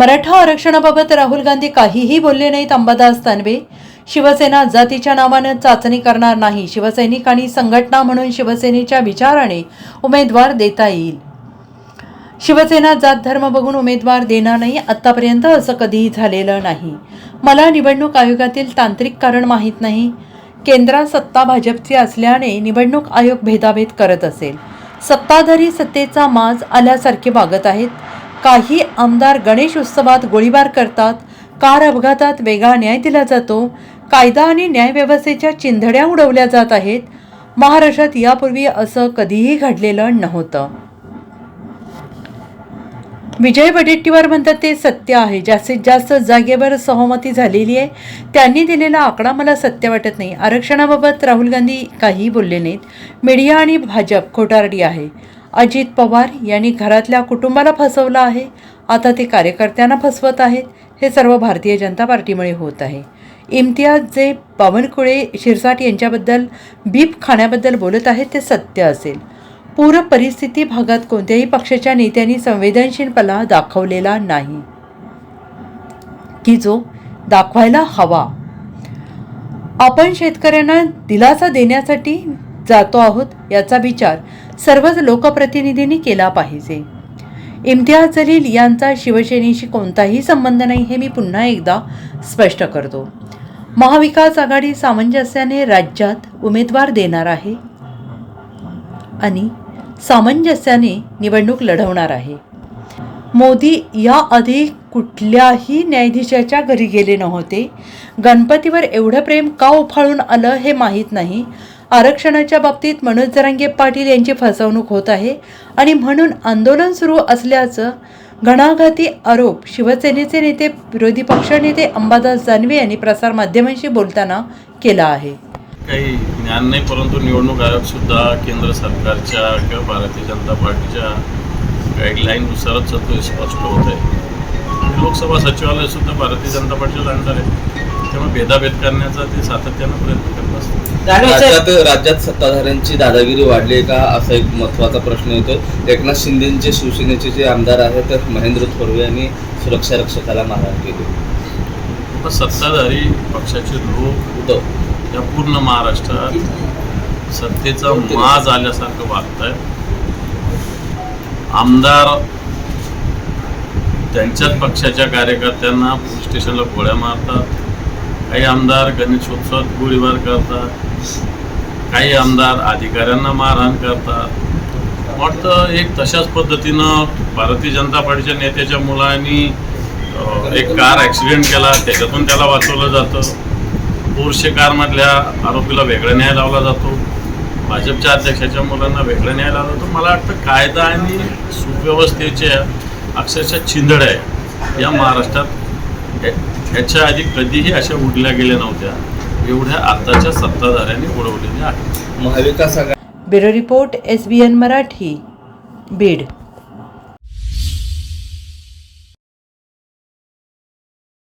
मराठा आरक्षणाबाबत राहुल गांधी काहीही बोलले नाहीत अंबादास दानवे शिवसेना जातीच्या नावानं चाचणी करणार नाही. शिवसैनिक आणि संघटना म्हणून शिवसेनेच्या विचाराने उमेदवार देता येईल. शिवसेना जात धर्म बघून उमेदवार देणार नाही आत्तापर्यंत असं कधीही झालेलं नाही. मला निवडणूक आयोगातील तांत्रिक कारण माहीत नाही. केंद्रात सत्ता भाजपची असल्याने निवडणूक आयोग भेदाभेद करत असेल. सत्ताधारी सत्तेचा माज आल्यासारखे वागत आहेत. काही आमदार गणेश उत्सवात गोळीबार करतात. कार अपघातात वेगळा न्याय दिला जातो. कायदा आणि न्यायव्यवस्थेच्या चिंधड्या उडवल्या जात आहेत. महाराष्ट्रात यापूर्वी असं कधीही घडलेलं नव्हतं. विजय वडेट्टीवार म्हणतात ते सत्य आहे. जास्तीत जास्त जागेवर सहमती झालेली आहे. त्यांनी दिलेला आकडा मला सत्य वाटत नाही. आरक्षणाबाबत राहुल गांधी काहीही बोलले नाहीत. मीडिया आणि भाजप खोटारडी आहे. अजित पवार यांनी घरातल्या कुटुंबाला फसवलं आहे. आता ते कार्यकर्त्यांना फसवत आहेत. हे सर्व भारतीय जनता पार्टीमुळे होत आहे. इम्तियाज जे बावनकुळे शिरसाट यांच्याबद्दल बीप खाण्याबद्दल बोलत आहेत ते सत्य असेल. पूर परिस्थिती भागात कोणत्याही पक्षाच्या नेत्यांनी संवेदनशीलपणा दाखवलेला नाही. की जो दाखवायला हवा. आपण शेतकऱ्यांना दिलासा देण्यासाठी जातो आहोत याचा विचार सर्वच लोकप्रतिनिधींनी केला पाहिजे. इम्तियाज जलील यांचा शिवसेनेशी कोणताही संबंध नाही हे मी पुन्हा एकदा स्पष्ट करतो. महाविकास आघाडी सामंजस्याने राज्यात उमेदवार देणार आहे. आणि सामंजस्याने निवडणूक लढवणार आहे. मोदी याआधी कुठल्याही न्यायाधीशाच्या घरी गेले नव्हते. गणपतीवर एवढं प्रेम का उफाळून आलं हे माहीत नाही. आरक्षणाच्या बाबतीत मनोज जरांगे पाटील यांची फसवणूक होत आहे आणि म्हणून आंदोलन सुरू असल्याचं घणाघाती आरोप शिवसेनेचे नेते विरोधी पक्षनेते अंबादास जानवे यांनी प्रसारमाध्यमांशी बोलताना केला आहे. काही ज्ञान नाही परंतु निवडणूक आयोग सुद्धा केंद्र सरकारच्या किंवा भारतीय जनता पार्टीच्या गाईडलाईननुसारच तो स्पष्ट होत आहे. लोकसभा सचिवालय सुद्धा भारतीय जनता पार्टीला अंडर आहे. त्यामुळे भेदाभेद करण्याचा ते सातत्यानं प्रयत्न करत असतात राज्यात राज्यात सत्ताधाऱ्यांची दादागिरी वाढली आहे का? असा एक महत्त्वाचा प्रश्न येतो एकनाथ शिंदेचे शिवसेनेचे जे आमदार आहेत महेंद्र थोरवे यांनी सुरक्षा रक्षकाला मारहाण केली. पण सत्ताधारी पक्षाचे लोक उद्धव या पूर्ण महाराष्ट्रात सत्तेचा माज आल्यासारखं वागत आहे आमदार त्यांच्याच पक्षाच्या कार्यकर्त्यांना पोलीस स्टेशनला गोळ्या मारतात. काही आमदार गणेशोत्सवात गोळीबार करतात काही आमदार अधिकाऱ्यांना मारहाण करतात. वाटतं एक तशाच पद्धतीनं भारतीय जनता पार्टीच्या नेत्याच्या मुलांनी एक कार ॲक्सिडेंट केला त्याच्यातून त्याला वाचवलं जातं. पोरशे कारमधल्या आरोपीला वेगळा न्याय लावला जातो. भाजपच्या अध्यक्षाच्या मुलांना वेगळा न्याय लावला जातो. मला वाटतं कायदा आणि सुव्यवस्थेच्या अक्षरशः चिंधड्या आहे. या महाराष्ट्रात ह्याच्या आधी कधीही अशा उडल्या गेल्या नव्हत्या. एवढ्या आताच्या सत्ताधाऱ्यांनी उडवलेल्या आहेत. Maha Vikas Aghadi bureau report S B N Marathi Beed.